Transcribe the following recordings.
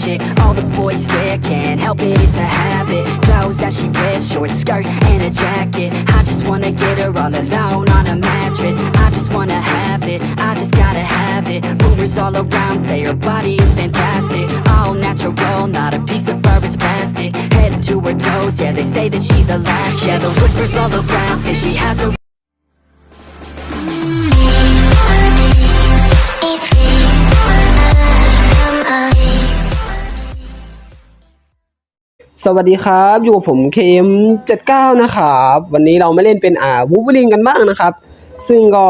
magic. All the boys stare, can't help it, it's a habit. Clothes that she wears, short skirt and a jacket. I just wanna get her all alone on a mattress. I just wanna have it, I just gotta have it. Rumors all around say her body is fantastic. All natural, not a piece of fur is plastic. Head to her toes, yeah, they say that she's a latch. Yeah, the whispers all around say she has a สวัสดีครับ อยู่กับผม KM79 นะครับ วันนี้เราไม่เล่นเป็นอ่าวูบลินกันบ้างนะครับ ซึ่งก็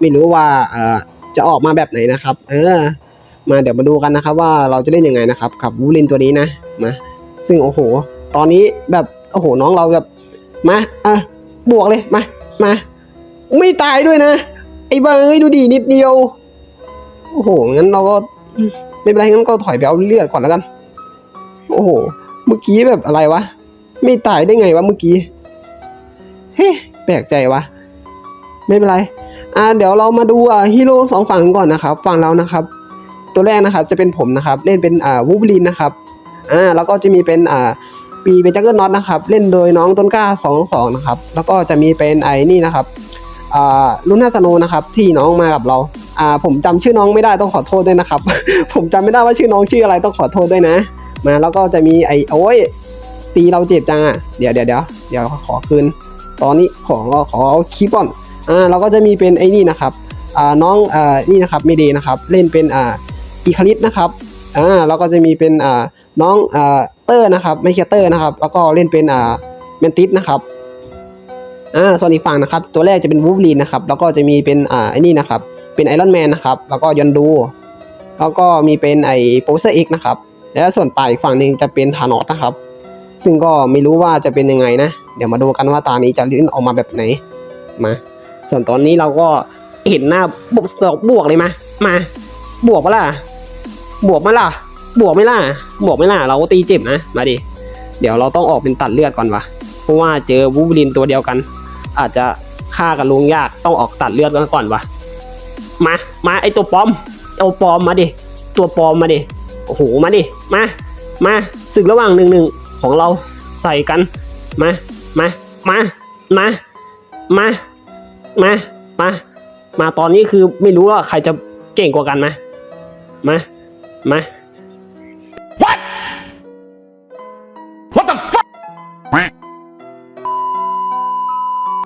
ไม่รู้ว่าเอ่อจะออกมาแบบไหนนะครับ เออ มาเดี๋ยวมาดูกันนะครับ ว่าเราจะเล่นยังไงนะครับกับวูบลินตัวนี้นะมาซึ่งโอ้โห ตอนนี้แบบโอ้โหน้องเราแบบมาอะบวกเลยมามาไม่ตายด้วยนะไอ้บ้าเอ้ยดูดีนิดเดียวโอ้โหงั้นเราก็ไม่เป็นไรงั้นก็ถอยไปเอาเลือดก่อนแล้วกัน โอ้โห มื่อกี้แบบอะไรวะ ไม่ตายได้ไงวะเมื่อกี้ เฮ้แปลกใจวะ ไม่เป็นไร อ่า เดี๋ยวเรามาดูอ่าฮีโร่สองฝั่งก่อนนะครับ ฝั่งเรานะครับ ตัวแรกนะครับจะเป็นผมนะครับ เล่นเป็นอ่าวูบลินนะครับ อ่า แล้วก็จะมีเป็นอ่าปีเป็นจักเกิลน็อตนะครับ เล่นโดยน้องต้นกล้าสองสองนะครับ แล้วก็จะมีเป็นไอ้นี่นะครับ อ่าลุน่าสโนนะครับ ที่น้องมากับเรา อ่า ผมจำชื่อน้องไม่ได้ต้องขอโทษด้วยนะครับ ผมจำไม่ได้ว่าชื่อน้องชื่ออะไรต้องขอโทษด้วยนะ มาแล้วก็จะมีไอ้โอ้ยตีเราเจ็บจังอะเดี๋ยวเดี๋ยวเดี๋ยวเดี๋ยวขอคืน ตอนนี้ขอขอเอาคลิปก่อนอ่าเราก็จะมีเป็นไอ้นี่นะครับอ่าน้องอ่านี่นะครับเมเดนะครับ เล่นเป็นอ่าอีคาริสนะครับอ่าแล้วก็จะมีเป็นอ่าน้องอ่าเตอร์นะครับไม่ใช่เตอร์นะครับ แล้วก็เล่นเป็นอ่าเมนติสนะครับอ่าส่วนอีกฝั่งนะครับ ตัวแรกจะเป็นวูฟลีนนะครับ แล้วก็จะมีเป็นอ่าไอ้นี่นะครับ เป็นไอรอนแมนนะครับ แล้วก็ยอนดู แล้วก็มีเป็นไอโปเซอร์เอ็กนะครับ แล้วส่วนปลายอีกฝั่งหนึ่งจะเป็นธานอสนะครับ ซึ่งก็ไม่รู้ว่าจะเป็นยังไงนะ เดี๋ยวมาดูกันว่าตานี้จะลื่นออกมาแบบไหนมา ส่วนตอนนี้เราก็เห็นหน้าบวกสองบวกเลยมามา บวกปะล่ะบวกไหมล่ะ บวกไหม่ล่ะบวกไหม่ล่ะเราก็ตีเจ็บนะมาดิเดี๋ยวเราต้องออกเป็นตัดเลือดก่อนวะเพราะว่าเจอวูบลินตัวเดียวกัน อาจจะฆ่ากันลงยากต้องออกตัดเลือดกันก่อนวะมา มาไอตัวปอมตัวปอมมาดิตัวปอมมาดิ โอ้โหมาดิมามาศึกระหว่างหนึ่งหนึ่งของเราใส่กันมามามามามามามามาตอนนี้คือไม่รู้ว่าใครจะเก่งกว่ากันไหมมามา What the fuck?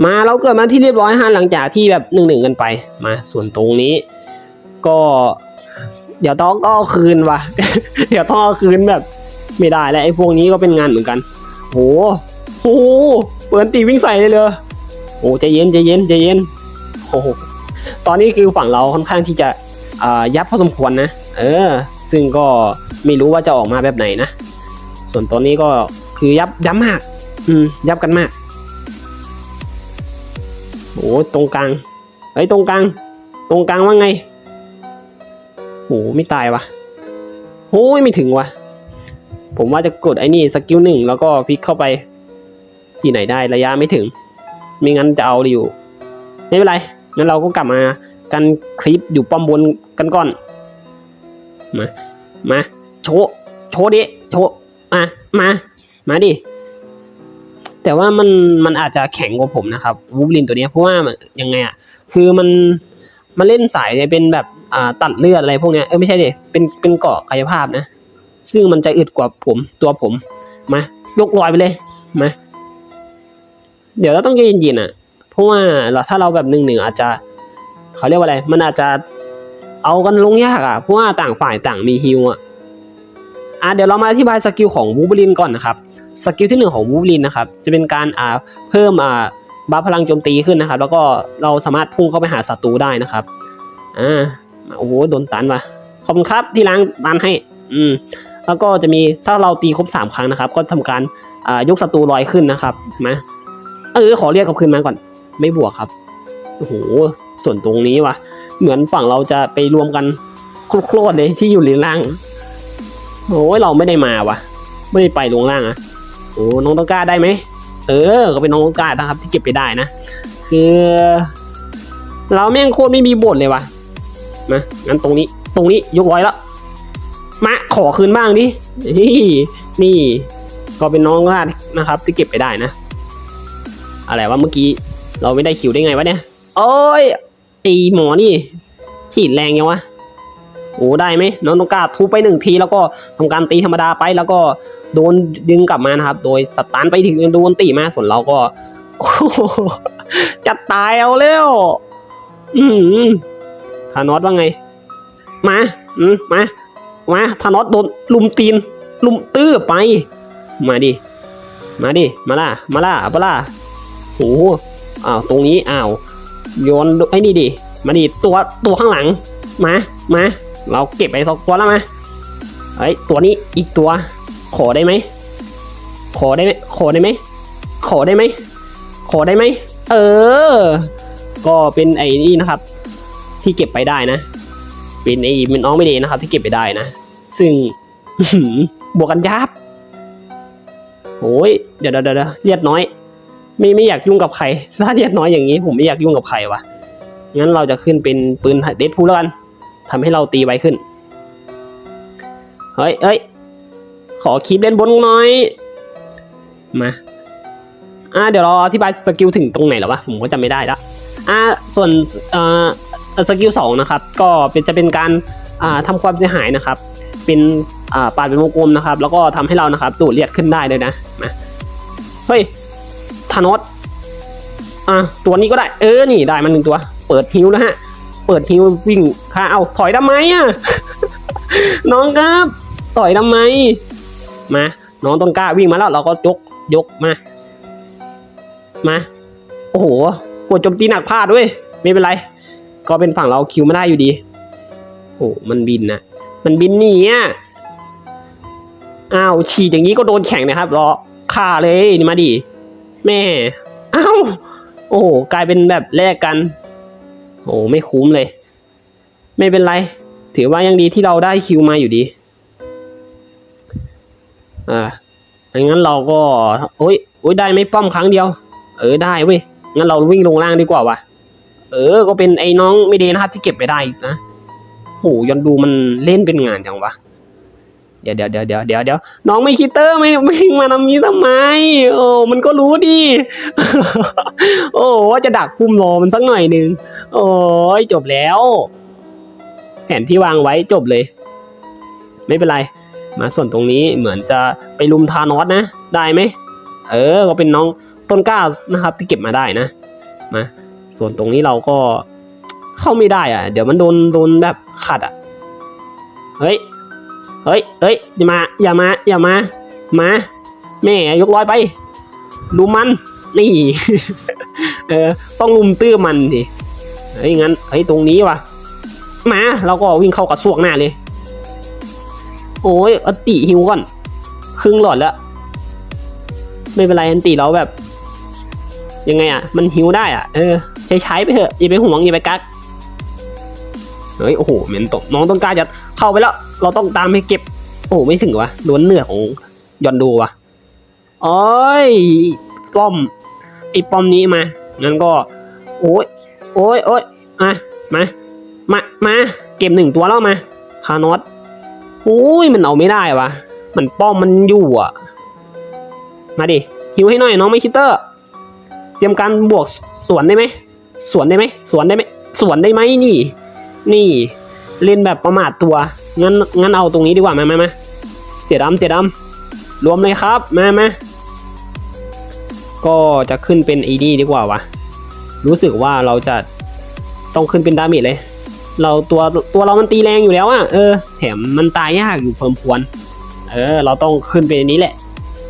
มาเราเกิดมาที่เรียบร้อยฮะหลังจากที่แบบหนึ่งหนึ่งกันไปมาส่วนตรงนี้ ก็ เดี๋ยวต้องก็เอาคืนว่ะ เดี๋ยวต้องเอาคืนแบบ ไม่ได้แล้วไอ้พวกนี้ก็เป็นงานเหมือนกัน โหโหเปิดตีวิ่งใส่เลยเลยโอ้ใจเย็นใจเย็นใจเย็นโอ้โหตอนนี้คือฝั่งเราค่อนข้างที่จะอ่ายับพอสมควรนะ เออ ซึ่งก็ไม่รู้ว่าจะออกมาแบบไหนนะ ส่วนตอนนี้ก็คือยับยับมาก อืม ยับกันมาก โอ้ตรงกลางไอ้ตรงกลาง ตรงกลางว่าไง โหไม่ตายวะโอ้ยไม่ถึงวะผมว่าจะกดไอ้นี่สกิลหนึ่งแล้วก็พลิกเข้าไป ที่ไหนได้ระยะไม่ถึง ไม่งั้นจะเอาอยู่ ไม่เป็นไรงั้นเราก็กลับมากันคลิปอยู่ป้อมบนกันก่อน มา มา โชว์โชว์ดิ โชว์มา มา มาดิ แต่ว่ามันมันอาจจะแข็งกว่าผมนะครับวูบลินตัวเนี้ยเพราะว่ายังไงอะ คือมันมันเล่นสายเป็นแบบ อ่าตัดเลือดอะไรพวกเนี้ยเออไม่ใช่ดิเป็นเป็นเกาะกายภาพนะ ซึ่งมันจะอึดกว่าผมตัวผมมายกลอยไปเลยมาเดี๋ยวเราต้องใจเย็นๆอะ เพราะว่าเราถ้าเราแบบหนึ่งหนึ่งอาจจะเขาเรียกว่าอะไร มันอาจจะเอากันลงยากอะ เพราะว่าต่างฝ่ายต่างมีฮิวอะอะเดี๋ยวเรามาอธิบายสกิลของวูบลินก่อนนะครับ สกิลที่หนึ่งของวูบลินนะครับ จะเป็นการอ่าเพิ่มอ่าบัฟพลังโจมตีขึ้นนะครับ แล้วก็เราสามารถพุ่งเข้าไปหาศัตรูได้นะครับ อ่า โอ้โหโดนตันว่ะขอบคุณครับที่ล้างตันให้ อืม แล้วก็จะมีถ้าเราตีครบสามครั้งนะครับ ก็ทำการอ่ายกศัตรูลอยขึ้นนะครับมาเออขอเรียกกลับคืนมาก่อน ไม่บวกครับโอ้โหส่วนตรงนี้วะเหมือนฝั่งเราจะไปรวมกันโคตรเลยที่อยู่เลนล่างโอ้ยเราไม่ได้มาวะไม่ได้ไปลงล่างอะโอ้น้องต้องกล้าได้ไหมเออ ก็เป็นน้องต้องกล้านะครับ ที่เก็บไปได้นะ คือ เราแม่งโคตรไม่มีบทเลยวะ นะงั้นตรงนี้ ตรงนี้ยกร้อยแล้วมาขอคืนบ้างดินี่นี่ก็เป็นน้องล่านะครับ ที่เก็บไปได้นะ อะไรวะเมื่อกี้ เราไม่ได้คิวได้ไงวะเนี่ย โอ้ยไอหมอนี่ ฉีดแรงยังวะโอ้ได้ไหมน้องต้องก้าทุบไปหนึ่งที แล้วก็ทำการตีธรรมดาไปแล้วก็โดนดึงกลับมานะครับ โดยสตาร์ทไปถึงโดนตีมาส่วนเราก็จะตายเอาแล้ว อืม ธานอสว่าไง มาอืมมา มาธานอสโดนลุมตีน ลุมตื้อไป มาดิ มาดิ มาล่ะมาล่ะเอาล่ะโอ้โหอ้าว ตรงนี้ อ้าว โยน ไอ้นี่ดิ มาดิ ตัว ตัวข้างหลัง มา มา เราเก็บไปสองตัวแล้วมาเอ้ตัวนี้ อีกตัว ขอได้ไหม ขอได้ไหม ขอได้ไหม ขอได้ไหม ขอได้ไหม เออ ก็เป็นไอ้นี่นะครับ ที่เก็บไปได้นะ เป็นไอ้เป็นน้องไม่ดีนะครับ ที่เก็บไปได้นะ ซึ่งบวกกันยับโอ้ยเดี๋ยวเดี๋ยวเดี๋ยวเลียดน้อย ไม่ไม่อยากยุ่งกับใครถ้าเลียดน้อยอย่างนี้ ผมไม่อยากยุ่งกับใครวะงั้นเราจะขึ้นเป็นปืนเดดพูแล้วกันทำให้เราตีไวขึ้นเฮ้ยเฮ้ยขอคีบเล่นบนหน่อยมาอ่าเดี๋ยวเราอธิบายสกิลถึงตรงไหนแล้ววะผมก็จำไม่ได้ละอ่าส่วนเอ่อ สกิลสองนะครับก็เป็นจะเป็นการอ่าทำความเสียหายนะครับ เป็นอ่าปาดเป็นวงกลมนะครับ แล้วก็ทำให้เรานะครับดูดเลือดขึ้นได้เลยนะมาเฮ้ยธานอสอะตัวนี้ก็ได้เออนี่ได้มาหนึ่งตัว เปิดฮิวแล้วฮะ เปิดฮิววิ่งค่าเอาถอยทำไมอะน้องครับถอยทำไมมาน้องต้นกล้าวิ่งมาแล้วเราก็ยกยกมา มา โอ้โหกดโจมตีหนักพลาดด้วยไม่เป็นไร ก็เป็นฝั่งเราคิวไม่ได้อยู่ดีโอ้มันบินนะมันบินหนีอะอ้าวฉีดอย่างนี้ก็โดนแข่งนะครับรอฆ่าเลยนี่มาดิแม่อ้าวโอ้กลายเป็นแบบแลกกัน โอ้ไม่คุ้มเลย ไม่เป็นไร ถือว่ายังดีที่เราได้คิวมาอยู่ดีอ่างั้นเราก็โอ้ยโอ้ยได้ไม่ป้อมครั้งเดียว เออได้เว้ยงั้นเราวิ่งลงล่างดีกว่าว่ะ เออ ก็เป็นไอ้น้องไม่ดีนะครับที่เก็บไปได้นะโหยอนดูมันเล่นเป็นงานจังวะเดี๋ยวเดี๋ยวเดี๋ยวเดี๋ยวเดี๋ยวเดี๋ยวน้องไม่คิดเตอร์ไม่ไม่มาทำนี้ทำไม โอ้มันก็รู้ดีโอ้ว่าจะดักพุ่มรอมันสักหน่อยหนึง โอ้ยจบแล้ว แผนที่วางไว้จบเลย ไม่เป็นไร มาส่วนตรงนี้เหมือนจะไปลุมทานอสนะ ได้ไหมเออก็เป็นน้องต้นกล้านะครับที่เก็บมาได้นะ มา ส่วนตรงนี้เราก็เข้าไม่ได้อะ เดี๋ยวมันโดนโดนแบบขัดอะ เฮ้ย เฮ้ย เฮ้ยอย่ามา อย่ามา อย่ามา มา แม่ยกร้อยไปลุมมัน นี่ เออ ต้องลุมตื้อมันดิเฮ้ยงั้น เฮ้ย ตรงนี้วะมา เราก็วิ่งเข้ากระซวกหน้าเลย โอ้ยอติฮิวก่อน ครึ่งหลอดแล้ว ไม่เป็นไรอันติเราแบบ ยังไงอะ มันฮิวได้อะ เออ ใช้ใช้ไปเถอะอย่าไปห่วงอย่าไปกักเฮ้ยโอ้โหเมนตกน้องต้นกล้าจะเข้าไปแล้ว เราต้องตามไปเก็บ โอ้โหไม่ถึงวะโดนเนื้อของยอนดูวะโอ้ยป้อมไอ้ป้อมนี้มางั้นก็ โอ้ยโอ้ยโอ้ยมามามามาเก็บหนึ่งตัวแล้วมาคานอสโอ้ยมันเอาไม่ได้วะมันป้อมมันอยู่อะ มาดิหิวให้หน่อยน้องไม่คิดเตอร์ เตรียมการบวกสวนได้ไหม สวนได้ไหมสวนได้ไหมสวนได้ไหมนี่ นี่ เล่นแบบประมาทตัวงั้นงั้นเอาตรงนี้ดีกว่ามามามาเสียดำเสียดำรวมเลยครับมามาก็จะขึ้นเป็นไอ้นี่ดีกว่าวะรู้สึกว่าเราจะต้องขึ้นเป็นดาเมจเลย เราตัวตัวเรามันตีแรงอยู่แล้วอะเออแถมมันตายยากอยู่เพอสมควรเออ เราต้องขึ้นเป็นนี้แหละ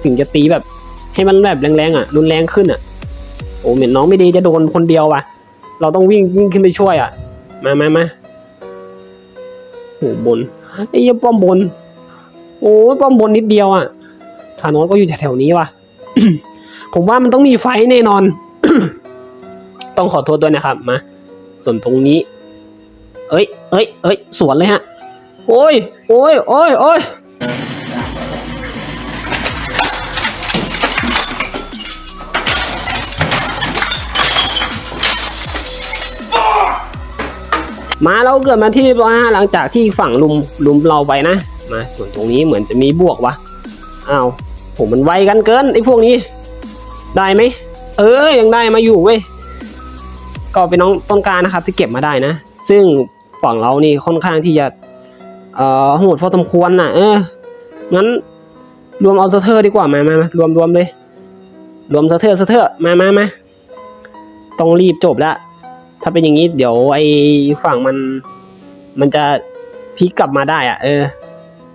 ถึงจะตีแบบให้มันแบบแรงๆอะรุนแรงขึ้นอะโอ้เหม็นน้องไม่ดีจะโดนคนเดียวว่ะ เราต้องวิ่งวิ่งขึ้นไปช่วยอะ มามามาโอ้บนไอ้เหี้ยป้อมบน โอ้ยป้อมบนนิดเดียวอะธานอสก็อยู่แถวๆนี้ว่ะ ผมว่ามันต้องมีไฟแน่นอน ต้องขอโทษด้วยนะครับ มา ส่วนตรงนี้ เอ้ย เอ้ย เอ้ย สวนเลยฮะ โอ้ย โอ้ย โอ้ย โอ้ย มาเราเกิดมาที่เรียบร้อยฮะหลังจากที่ฝั่งลุมลุมเราไปนะ มาส่วนตรงนี้เหมือนจะมีบวกวะอ้าวผมมันไวกันเกินไอ้พวกนี้ ได้ไหมเออยังได้มาอยู่เว้ยก็เป็นน้องต้นกล้านะครับที่เก็บมาได้นะ ซึ่งฝั่งเรานี่ค่อนข้างที่จะเอ่อโหดพอสมควรน่ะ เอองั้นรวมเอาสเตอร์ดีกว่า มามามารวมรวมเลย รวมสเตอร์สเตอร์มามามาต้องรีบจบแล้ว ถ้าเป็นอย่างนี้เดี๋ยวไอ้ฝั่งมัน มันจะพลิกกลับมาได้อะเออ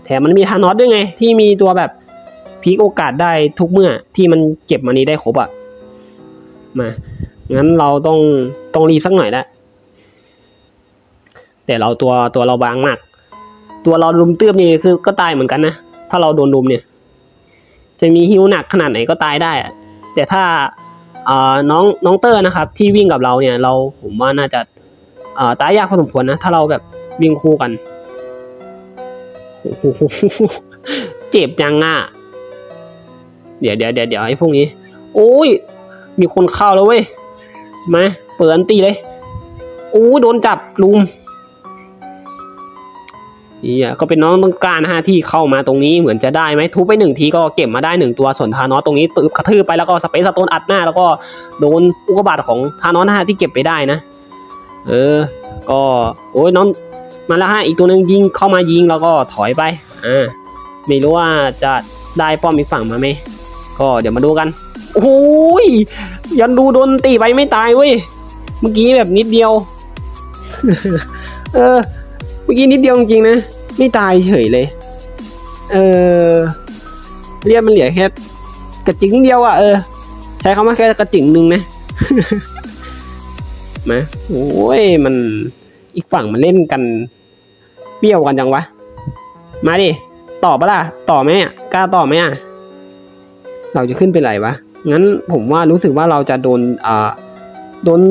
แถมมันมีทานอสด้วยไง ที่มีตัวแบบพลิกโอกาสได้ทุกเมื่อที่มันเก็บมานี้ได้ครบอะมา งั้นเราต้องต้องรีสักหน่อยละแต่เราตัวตัวเราบางมาก ตัวเราลุมเตื้อมนี่คือก็ตายเหมือนกันนะ ถ้าเราโดนลุมเนี่ย จะมีฮิวหนักขนาดไหนก็ตายได้อะแต่ถ้า น้องน้องเตอร์นะครับ ที่วิ่งกับเราเนี่ย เราผมว่าน่าจะตายยากพอสมควรนะ ถ้าเราแบบวิ่งคู่กันเจ็บจังอะ เดี๋ยวเดี๋ยวเดี๋ยวเดี๋ยวไอ้พวกนี้ โอ้ย มีคนเข้าแล้วเว้ยมาเปิดอันตีเลย โอ้โดนจับลุม นี่ก็เป็นน้องต้องการนะฮะที่เข้ามาตรงนี้เหมือนจะได้ไหมทุบไปหนึ่งทีก็เก็บมาได้หนึ่งตัวส่วนทานอสตรงนี้ตึบกระทืบไปแล้วก็สเปซสโตนอัดหน้า แล้วก็โดนอุกกาบาตของทานอสนะฮะที่เก็บไปได้นะ เออ ก็โอ้ยน้องมาแล้วฮะอีกตัวหนึ่งยิงเข้ามายิงแล้วก็ถอยไปอ่าไม่รู้ว่าจะได้ป้อมอีกฝั่งมาไหมก็เดี๋ยวมาดูกันโอ้ยยันดูโดนตีไปไม่ตายเว้ยเมื่อกี้แบบนิดเดียว เออ มื่อกี้นิดเดียวจริงๆนะ ไม่ตายเฉยเลย เออเรียกมันเหลือแค่กระจิงเดียวอะ่ะเออ ใช้คำว่าแค่กระจิงหนึ่งนะมาโอ้ยมันอีกฝั่งมันเล่นกันเปรี้ยวกันจังวะ มาดิต่อปะล่ะ ต่อไหมอะกล้าต่อไหมอะ เราจะขึ้นเป็นไรวะ งั้นผมว่ารู้สึกว่าเราจะโดนอ่าโดน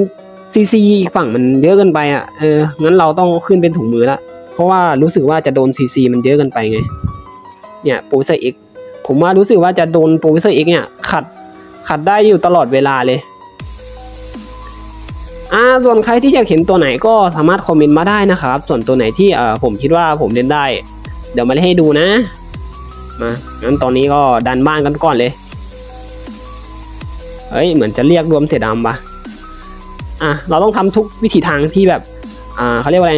ซีซีอีกฝั่งมันเยอะเกินไปอะเอองั้นเราต้องขึ้นเป็นถุงมือละเพราะว่ารู้สึกว่าจะโดนซีซีมันเยอะเกินไปไง เนี่ยโปรเซอร์เอ็กผมว่ารู้สึกว่าจะโดนโปรเซอร์เอ็กเนี่ยขัดขัดได้อยู่ตลอดเวลาเลยอ่าส่วนใครที่อยากเห็นตัวไหนก็สามารถคอมเมนต์มาได้นะครับ ส่วนตัวไหนที่เอ่อผมคิดว่าผมเล่นได้ เดี๋ยวมาเล่นให้ดูนะมางั้นตอนนี้ก็ดันบ้านกันก่อนเลยเฮ้ยเหมือนจะเรียกรวมเสียดำปะ อะเราต้องทำทุกวิถีทางที่แบบอ่าเขาเรียกว่าอะไร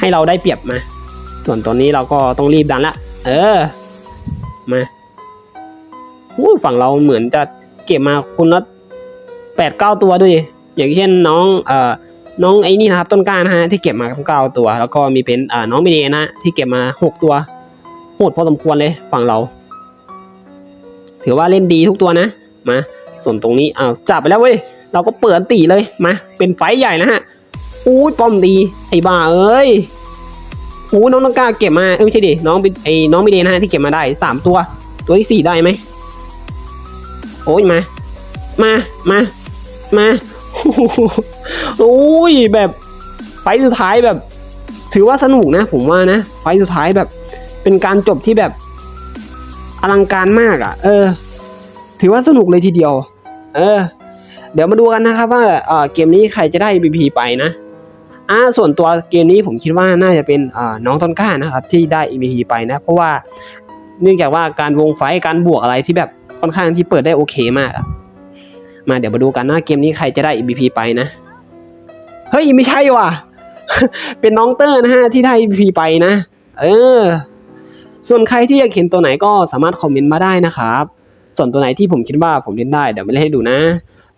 ให้เราได้เปรียบมา ส่วนตอนนี้เราก็ต้องรีบดันละเออมาอู้ฝั่งเราเหมือนจะเก็บมาคุณละแปดเก้าตัวด้วย อย่างเช่นน้องเอ่อน้องไอ้นี่นะครับต้นกล้านะฮะที่เก็บมาเก้าตัว แล้วก็มีเป็นอ่าน้องเมเดนะ ที่เก็บมาหกตัวโหดพอสมควรเลยฝั่งเรา ถือว่าเล่นดีทุกตัวนะมาส่วนตรงนี้อ้าวจับไปแล้วเว้ย เราก็เปิดตีเลยมาเป็นไฟใหญ่นะฮะอู้ยป้อมดีไอ้บ้าเอ้ยอู้น้องต้องกล้าเก็บมาเอ้ยไม่ใช่ดิน้องเป็นไอ้น้องไม่เดนะฮะที่เก็บมาได้สามตัว ตัวที่สี่ได้ไหมโอ้ยมา มามามาโอ้ยแบบไฟสุดท้ายแบบ ถือว่าสนุกนะ ผมว่านะไฟสุดท้ายแบบ เป็นการจบที่แบบ อลังการมากอะ่ะ เออ ถือว่าสนุกเลยทีเดียว เออ เดี๋ยวมาดูกันนะครับว่าเกมนี้ใครจะได้ BP ไปนะอ่าส่วนตัวเกมนี้ผมคิดว่าน่าจะเป็นน้องต้นกล้านะครับที่ได้ MVP ไปนะ เพราะว่าเนื่องจากว่าการวงไฟการบวกอะไรที่แบบค่อนข้างที่เปิดได้โอเคมาก มาเดี๋ยวมาดูกันนะเกมนี้ใครจะได้ MVP ไปนะ เฮ้ยไม่ใช่ว่ะ เป็นน้องเตอร์นะฮะที่ได้ MVP ไปนะ เออ ส่วนใครที่อยากเห็นตัวไหนก็สามารถคอมเมนต์มาได้นะครับ ส่วนตัวไหนที่ผมคิดว่าผมเล่นได้เดี๋ยวมาเล่นให้ดูนะ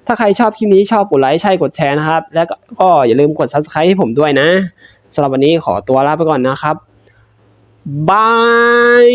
ถ้าใครชอบคลิปนี้ชอบกดไลค์ใช่กดแชร์นะครับ แล้วก็อย่าลืมกด subscribe ให้ผมด้วยนะสำหรับวันนี้ขอตัวลาไปก่อนนะครับบาย